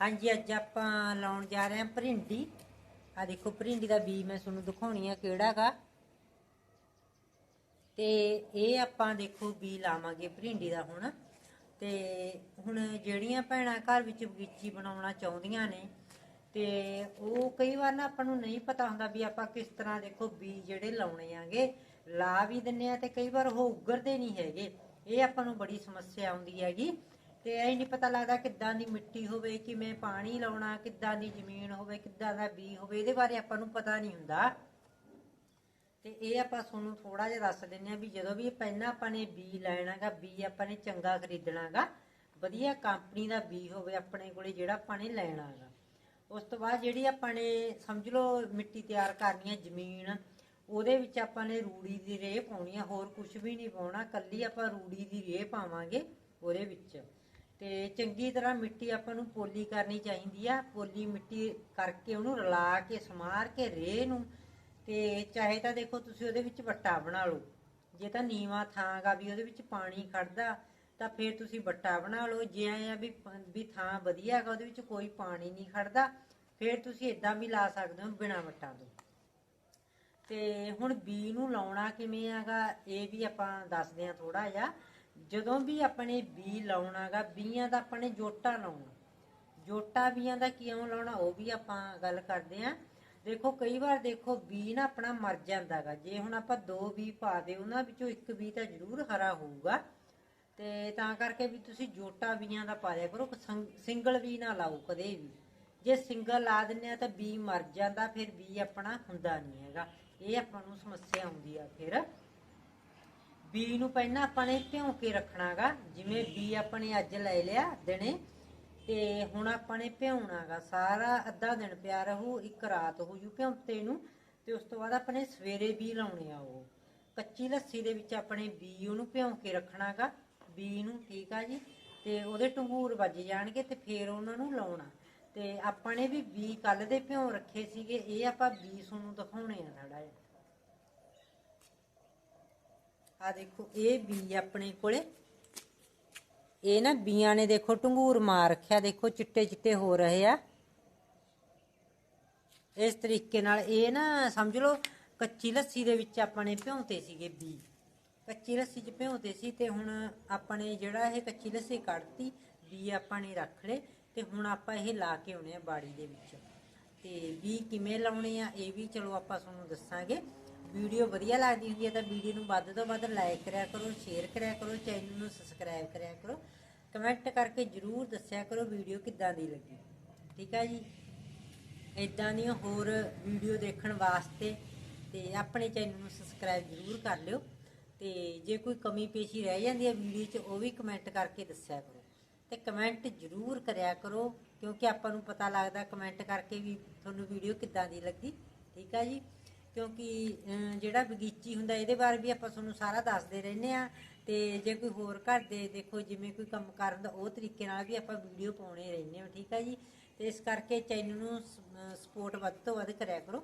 ਹਾਂਜੀ, ਅੱਜ ਆਪਾਂ ਲਾਉਣ ਜਾ ਰਹੇ ਹਾਂ ਭਰਿੰਡੀ ਆ ਦੇਖੋ ਭਰਿੰਡੀ ਦਾ ਬੀ ਮੈਂ ਤੁਹਾਨੂੰ ਦਿਖਾਉਣੀ ਆ ਕਿਹੜਾਗਾ। ਤੇ ਇਹ ਆਪਾਂ ਦੇਖੋ ਬੀ ਲਾਵਾਂਗੇ ਭਰਿੰਡੀ ਦਾ ਹੁਣ। ਤੇ ਹੁਣ ਜਿਹੜੀਆਂ ਭੈਣਾਂ ਘਰ ਵਿੱਚ ਬਗੀਚੀ ਬਣਾਉਣਾ ਚਾਹੁੰਦੀਆਂ ਨੇ, ਤੇ ਉਹ ਕਈ ਵਾਰ ਨਾ ਆਪਾਂ ਨੂੰ ਨਹੀਂ ਪਤਾ ਹੁੰਦਾ ਵੀ ਆਪਾਂ ਕਿਸ ਤਰ੍ਹਾਂ ਦੇਖੋ ਬੀ ਜਿਹੜੇ ਲਾਉਣੇ ਆਗੇ। ਲਾ ਵੀ ਦਿੰਨੇ ਆ ਤੇ ਕਈ ਵਾਰ ਉਹ ਉੱਗਰਦੇ ਨਹੀਂ ਹੈਗੇ। ਇਹ ਆਪਾਂ ਨੂੰ ਬੜੀ ਸਮੱਸਿਆ ਆਉਂਦੀ ਹੈਗੀ। ਤੇ ਇਹ ਨਹੀਂ ਪਤਾ ਲੱਗਦਾ ਕਿੱਦਾਂ ਦੀ ਮਿੱਟੀ ਹੋਵੇ, ਕਿਵੇਂ ਪਾਣੀ ਲਾਉਣਾ, ਕਿੱਦਾਂ ਦੀ ਜ਼ਮੀਨ ਹੋਵੇ, ਕਿੱਦਾਂ ਦਾ ਬੀ ਹੋਵੇ, ਇਹਦੇ ਬਾਰੇ ਆਪਾਂ ਨੂੰ ਪਤਾ ਨਹੀਂ ਹੁੰਦਾ। ਤੇ ਇਹ ਆਪਾਂ ਤੁਹਾਨੂੰ ਥੋੜਾ ਜਿਹਾ ਦੱਸ ਦਿੰਨੇ ਆ ਵੀ ਜਦੋਂ ਵੀ ਪਹਿਲਾਂ ਆਪਾਂ ਨੇ ਬੀ ਲੈਣਾਗਾ ਬੀ ਆਪਾਂ ਨੇ ਚੰਗਾ ਖਰੀਦਣਾਗਾ, ਵਧੀਆ ਕੰਪਨੀ ਦਾ ਬੀ ਹੋਵੇ ਆਪਣੇ ਕੋਲੇ ਜਿਹੜਾ ਆਪਾਂ ਨੇ ਲੈਣਾਗਾ। ਉਸ ਤੋਂ ਬਾਅਦ ਜਿਹੜੀ ਆਪਾਂ ਨੇ ਸਮਝ ਲਓ ਮਿੱਟੀ ਤਿਆਰ ਕਰਨੀ ਹੈ ਜ਼ਮੀਨ, ਉਹਦੇ ਵਿੱਚ ਆਪਾਂ ਨੇ ਰੂੜੀ ਦੀ ਰੇਹ ਪਾਉਣੀ ਆ, ਹੋਰ ਕੁਝ ਵੀ ਨਹੀਂ ਪਾਉਣਾ, ਕੱਲੀ ਆਪਾਂ ਰੂੜੀ ਦੀ ਰੇਹ ਪਾਵਾਂਗੇ ਉਹਦੇ ਵਿੱਚ। ਤੇ ਚੰਗੀ ਤਰ੍ਹਾਂ ਮਿੱਟੀ ਆਪਾਂ ਨੂੰ ਪੋਲੀ ਕਰਨੀ ਚਾਹੀਦੀ ਆ। ਪੋਲੀ ਮਿੱਟੀ ਕਰਕੇ ਉਹਨੂੰ ਰਲਾ ਕੇ, ਸਮਾਰ ਕੇ ਰੇਹ ਨੂੰ ਤੇ ਚਾਹੇ ਤਾਂ ਦੇਖੋ ਤੁਸੀਂ ਉਹਦੇ ਵਿੱਚ ਵੱਟਾ ਬਣਾ ਲਓ। ਜੇ ਤਾਂ ਨੀਵਾ ਥਾਂਗਾ ਵੀ ਉਹਦੇ ਵਿੱਚ ਪਾਣੀ ਖੜਦਾ, ਤਾਂ ਫਿਰ ਤੁਸੀਂ ਵੱਟਾ ਬਣਾ ਲਓ। ਜੇ ਐ ਆ ਵੀ ਵੀ ਥਾਂ ਵਧੀਆ ਹੈਗਾ ਉਹਦੇ ਵਿੱਚ ਕੋਈ ਪਾਣੀ ਨਹੀਂ ਖੜਦਾ, ਫਿਰ ਤੁਸੀਂ ਇਦਾਂ ਵੀ ਲਾ ਸਕਦੇ ਹੋ ਬਿਨਾ ਵੱਟਾਂ ਤੋਂ। ਤੇ ਹੁਣ ਬੀ ਨੂੰ ਲਾਉਣਾ ਕਿਵੇਂ ਹੈਗਾ ਇਹ ਵੀ ਆਪਾਂ ਦੱਸਦੇ ਹਾਂ ਥੋੜਾ ਜਿਹਾ। ਜਦੋਂ ਵੀ ਆਪਣੇ ਬੀ ਲਾਉਣਾਗਾ ਬੀਆਂ ਦਾ ਆਪਣੇ ਜੋਟਾ ਲਾਉਣਾ। ਜੋਟਾ ਬੀਆਂ ਦਾ ਕਿਉਂ ਲਾਉਣਾ, ਉਹ ਵੀ ਆਪਾਂ ਗੱਲ ਕਰਦੇ ਆਂ। ਦੇਖੋ, ਕਈ ਵਾਰ ਦੇਖੋ ਬੀ ਨਾ ਆਪਣਾ ਮਰ ਜਾਂਦਾਗਾ ਜੇ ਹੁਣ ਆਪਾਂ ਦੋ ਬੀ ਪਾ ਦੇ, ਉਹਨਾਂ ਵਿੱਚੋਂ ਇੱਕ ਬੀ ਤਾਂ ਜ਼ਰੂਰ ਹਰਾ ਹੋਊਗਾ। ਤੇ ਤਾਂ ਕਰਕੇ ਵੀ ਤੁਸੀਂ ਜੋਟਾ ਬੀਆਂ ਦਾ ਪਾ ਦਿਆ ਕਰੋ ਸੰਗ- ਸਿੰਗਲ ਬੀ ਨਾ ਲਾਓ ਕਦੇ ਵੀ। ਜੇ ਸਿੰਗਲ ਲਾ ਦਿੰਨੇ ਆ ਤਾਂ ਬੀ ਮਰ ਜਾਂਦਾ, ਫਿਰ ਬੀ ਆਪਣਾ ਹੁੰਦਾ ਨਹੀਂ ਹੈਗਾ। ਇਹ ਆਪਾਂ ਨੂੰ ਸਮੱਸਿਆ ਆਉਂਦੀ ਆ ਫਿਰ। ਬੀ ਨੂੰ ਪਹਿਲਾਂ ਆਪਾਂ ਨੇ ਭਿਉਂ ਕੇ ਰੱਖਣਾਗਾ, ਜਿਵੇਂ ਬੀ ਆਪਾਂ ਨੇ ਅੱਜ ਲੈ ਲਿਆ ਦਿਨੇ, ਤੇ ਹੁਣ ਆਪਾਂ ਨੇ ਭਿਉਣਾਗਾ। ਸਾਰਾ ਅੱਧਾ ਦਿਨ ਪਿਆ ਰਹੂ, ਇੱਕ ਰਾਤ ਹੋ ਜੂ ਭਿਉਂਤੇ ਨੂੰ, ਤੇ ਉਸ ਤੋਂ ਬਾਅਦ ਆਪਾਂ ਨੇ ਸਵੇਰੇ ਵੀ ਲਾਉਣੇ ਆ ਉਹ। ਕੱਚੀ ਲੱਸੀ ਦੇ ਵਿੱਚ ਆਪਣੇ ਬੀ ਉਹਨੂੰ ਭਿਉਂ ਕੇ ਰੱਖਣਾਗਾ। ਬੀ ਨੂੰ ਠੀਕ ਆ ਜੀ, ਤੇ ਉਹਦੇ ਟੰਗੂਰ ਵੱਜ ਜਾਣਗੇ ਤੇ ਫੇਰ ਉਹਨਾਂ ਨੂੰ ਲਾਉਣਾ। ਤੇ ਆਪਾਂ ਨੇ ਵੀ ਬੀ ਕੱਲ ਦੇ ਭਿਉਂ ਰੱਖੇ ਸੀਗੇ, ਇਹ ਆਪਾਂ ਬੀ ਤੁਹਾਨੂੰ ਦਿਖਾਉਣੇ ਆ ਥੋੜਾ ਜਿਹਾ। ਆ ਦੇਖੋ, ਇਹ ਬੀ ਆਪਣੇ ਕੋਲੇ। ਇਹ ਨਾ ਬੀਆਂ ਨੇ ਦੇਖੋ ਟੰਗੂਰ ਮਾਰ ਰੱਖਿਆ, ਦੇਖੋ ਚਿੱਟੇ ਚਿੱਟੇ ਹੋ ਰਹੇ ਆ। ਇਸ ਤਰੀਕੇ ਨਾਲ ਇਹ ਨਾ ਸਮਝ ਲਓ, ਕੱਚੀ ਲੱਸੀ ਦੇ ਵਿੱਚ ਆਪਾਂ ਨੇ ਭਿਉਂਤੇ ਸੀਗੇ ਬੀ। ਕੱਚੀ ਲੱਸੀ 'ਚ ਭਿਉਂਤੇ ਸੀ ਤੇ ਹੁਣ ਆਪਾਂ ਨੇ ਜਿਹੜਾ ਇਹ ਕੱਚੀ ਲੱਸੀ ਕੱਢਤੀ, ਬੀ ਆਪਾਂ ਨੇ ਰੱਖ ਲਏ ਤੇ ਹੁਣ ਆਪਾਂ ਇਹ ਲਾ ਕੇ ਆਉਣੇ ਆ ਬਾੜੀ ਦੇ ਵਿੱਚ। ਤੇ ਬੀ ਕਿਵੇਂ ਲਾਉਣੇ ਆ, ਇਹ ਵੀ ਚਲੋ ਆਪਾਂ ਤੁਹਾਨੂੰ ਦੱਸਾਂਗੇ। ਵੀਡੀਓ ਵਧੀਆ ਲੱਗਦੀ ਹੁੰਦੀ ਹੈ ਤਾਂ ਵੀਡੀਓ ਨੂੰ ਵੱਧ ਤੋਂ ਵੱਧ ਲਾਈਕ ਕਰਿਆ ਕਰੋ ਸ਼ੇਅਰ ਕਰਿਆ ਕਰੋ ਚੈਨਲ ਨੂੰ ਸਬਸਕ੍ਰਾਈਬ ਕਰਿਆ ਕਰੋ। ਕਮੈਂਟ ਕਰਕੇ ਜਰੂਰ ਦੱਸਿਆ ਕਰੋ ਵੀਡੀਓ ਕਿੱਦਾਂ ਦੀ ਲੱਗੀ। ਠੀਕ ਹੈ ਜੀ? ਇਦਾਂ ਦੀਆਂ ਹੋਰ ਵੀਡੀਓ ਦੇਖਣ ਵਾਸਤੇ ਤੇ ਆਪਣੇ ਚੈਨਲ ਨੂੰ ਸਬਸਕ੍ਰਾਈਬ ਜਰੂਰ ਕਰ ਲਿਓ। ਤੇ ਜੇ ਕੋਈ ਕਮੀ ਪੇਸ਼ੀ ਰਹਿ ਜਾਂਦੀ ਹੈ ਵੀਡੀਓ 'ਚ, ਉਹ ਵੀ ਕਮੈਂਟ ਕਰਕੇ ਦੱਸਿਆ ਕਰੋ। ਤੇ ਕਮੈਂਟ ਜਰੂਰ ਕਰਿਆ ਕਰੋ, ਕਿਉਂਕਿ ਆਪਾਂ ਨੂੰ ਪਤਾ ਲੱਗਦਾ ਕਮੈਂਟ ਕਰਕੇ ਵੀ ਤੁਹਾਨੂੰ ਵੀਡੀਓ ਕਿੱਦਾਂ ਦੀ ਲੱਗੀ। ਠੀਕ ਆ ਜੀ? ਕਿਉਂਕਿ ਜਿਹੜਾ ਬਗੀਚੀ ਹੁੰਦਾ, ਇਹਦੇ ਬਾਰੇ ਵੀ ਆਪਾਂ ਤੁਹਾਨੂੰ ਸਾਰਾ ਦੱਸਦੇ ਰਹਿੰਦੇ ਆ ਤੇ ਜੇ ਕੋਈ ਹੋਰ ਘਰ ਦੇ, ਦੇਖੋ, ਜਿਵੇਂ ਕੋਈ ਕੰਮ ਕਰਨ ਦਾ ਉਹ ਤਰੀਕੇ ਨਾਲ ਵੀ ਆਪਾਂ ਵੀਡੀਓ ਪਾਉਣੇ ਰਹਿੰਦੇ ਹਾਂ, ਠੀਕ ਆ ਜੀ? ਤੇ ਇਸ ਕਰਕੇ ਚੈਨਲ ਨੂੰ ਸਪੋਰਟ ਵੱਧ ਤੋਂ ਵੱਧ ਕਰਿਆ ਕਰੋ।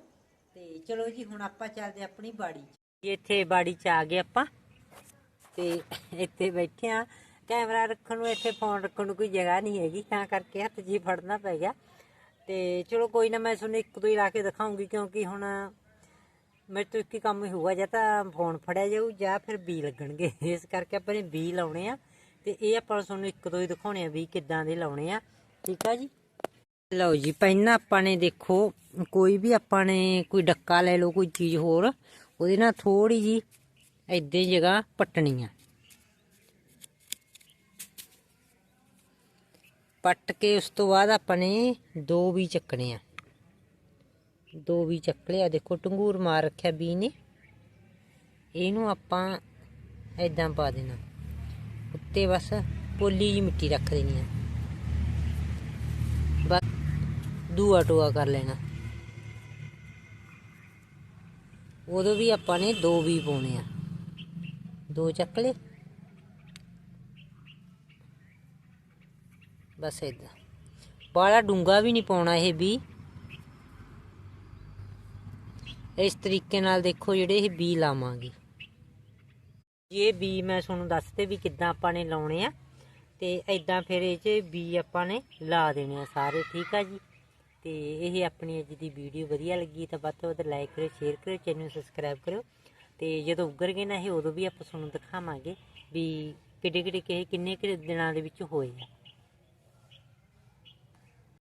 ਤੇ ਚਲੋ ਜੀ, ਹੁਣ ਆਪਾਂ ਚੱਲਦੇ ਆਪਣੀ ਬਾੜੀ 'ਚ। ਇੱਥੇ ਬਾੜੀ 'ਚ ਆ ਗਏ ਆਪਾਂ। ਤੇ ਇੱਥੇ ਬੈਠੇ ਆ ਕੈਮਰਾ ਰੱਖਣ ਨੂੰ ਇੱਥੇ ਫੋਨ ਰੱਖਣ ਨੂੰ ਕੋਈ ਜਗ੍ਹਾ ਨਹੀਂ ਹੈਗੀ, ਤਾਂ ਕਰਕੇ ਹੱਥ ਜੀ ਫੜਨਾ ਪੈ ਗਿਆ। ਤੇ ਚਲੋ, ਕੋਈ ਨਾ, ਮੈਂ ਤੁਹਾਨੂੰ ਇੱਕ ਦੋ ਹੀ ਲਾ ਕੇ ਦਿਖਾਉਂਗੀ, ਕਿਉਂਕਿ ਹੁਣ ਮੇਰੇ ਤੋਂ ਇੱਕ ਹੀ ਕੰਮ ਹੋਊਗਾ, ਜਾਂ ਤਾਂ ਫੋਨ ਫੜਿਆ ਜਾਊ, ਜਾਂ ਫਿਰ ਬੀ ਲੱਗਣਗੇ। ਇਸ ਕਰਕੇ ਆਪਾਂ ਨੇ ਬੀ ਲਾਉਣੇ ਆ, ਤੇ ਇਹ ਆਪਾਂ ਤੁਹਾਨੂੰ ਇੱਕ ਦੋ ਹੀ ਦਿਖਾਉਣੇ ਆ ਵੀ ਕਿੱਦਾਂ ਦੇ ਲਾਉਣੇ ਆ। ਠੀਕ ਆ ਜੀ? ਲਓ ਜੀ, ਪਹਿਲਾਂ ਆਪਾਂ ਨੇ ਦੇਖੋ, ਕੋਈ ਵੀ ਆਪਾਂ ਨੇ ਕੋਈ ਡੱਕਾ ਲੈ ਲਓ, ਕੋਈ ਚੀਜ਼ ਹੋਰ, ਉਹਦੇ ਨਾਲ ਥੋੜੀ ਜੀ ਏਦਾਂ ਜਗ੍ਹਾ ਪੱਟਣੀ ਆ। ਪੱਟ ਕੇ ਉਸ ਤੋਂ ਬਾਅਦ ਆਪਾਂ ਨੇ ਦੋ ਵੀ ਚੱਕਣੇ ਆ। ਦੋ ਵੀ ਚੱਕ ਲਿਆ ਦੇਖੋ, ਟੰਗੂਰ ਮਾਰ ਰੱਖਿਆ ਬੀ ਨੇ। ਇਹਨੂੰ ਆਪਾਂ ਏਦਾਂ ਪਾ ਦੇਣਾ। ਉੱਤੇ ਬਸ ਪੋਲੀ ਜੀ ਮਿੱਟੀ ਰੱਖ ਦੇਣੀ ਆ। ਬਸ ਦੂਆ ਟੋਆ ਕਰ ਲੈਣਾ। ਉਦੋਂ ਵੀ ਆਪਾਂ ਨੇ ਦੋ ਵੀ ਪਾਉਣੇ ਆ। ਦੋ ਚੱਕ ਲਏ ਬਸ ਏਦਾਂ। ਬਾਲਾ ਡੂੰਗਾ ਵੀ ਨਹੀਂ ਪਾਉਣਾ ਇਹ ਵੀ। ਇਸ ਤਰੀਕੇ ਨਾਲ ਦੇਖੋ ਜਿਹੜੇ ਇਹ ਬੀ ਲਾਵਾਂਗੇ। ਇਹ ਬੀ ਮੈਂ ਤੁਹਾਨੂੰ ਦੱਸਦੇ ਵੀ ਕਿੱਦਾਂ ਆਪਾਂ ਨੇ ਲਾਉਣੇ ਆ, ਤੇ ਐਦਾਂ ਫਿਰ ਇਹ 'ਚ ਬੀ ਆਪਾਂ ਨੇ ਲਾ ਦੇਣੇ ਆ ਸਾਰੇ, ਠੀਕ ਆ ਜੀ? ਤੇ ਇਹ ਆਪਣੀ ਅੱਜ ਦੀ ਵੀਡੀਓ ਵਧੀਆ ਲੱਗੀ ਤਾਂ ਵੱਧ ਤੋਂ ਵੱਧ ਲਾਈਕ ਕਰਿਓ, ਸ਼ੇਅਰ ਕਰਿਓ, ਚੈਨਲ ਨੂੰ ਸਬਸਕ੍ਰਾਈਬ ਕਰਿਓ। ਤੇ ਜਦੋਂ ਉੱਗਰ ਗਏ ਨਾ ਇਹ ਉਦੋਂ ਵੀ ਆਪਾਂ ਤੁਹਾਨੂੰ ਦਿਖਾਵਾਂਗੇ ਵੀ ਕਿੱਡੇ ਕਿੱਡੇ ਕਿਹੇ ਕਿੰਨੇ ਕਿਹੜੇ ਦਿਨਾਂ ਦੇ ਵਿੱਚ ਹੋਏ ਆ।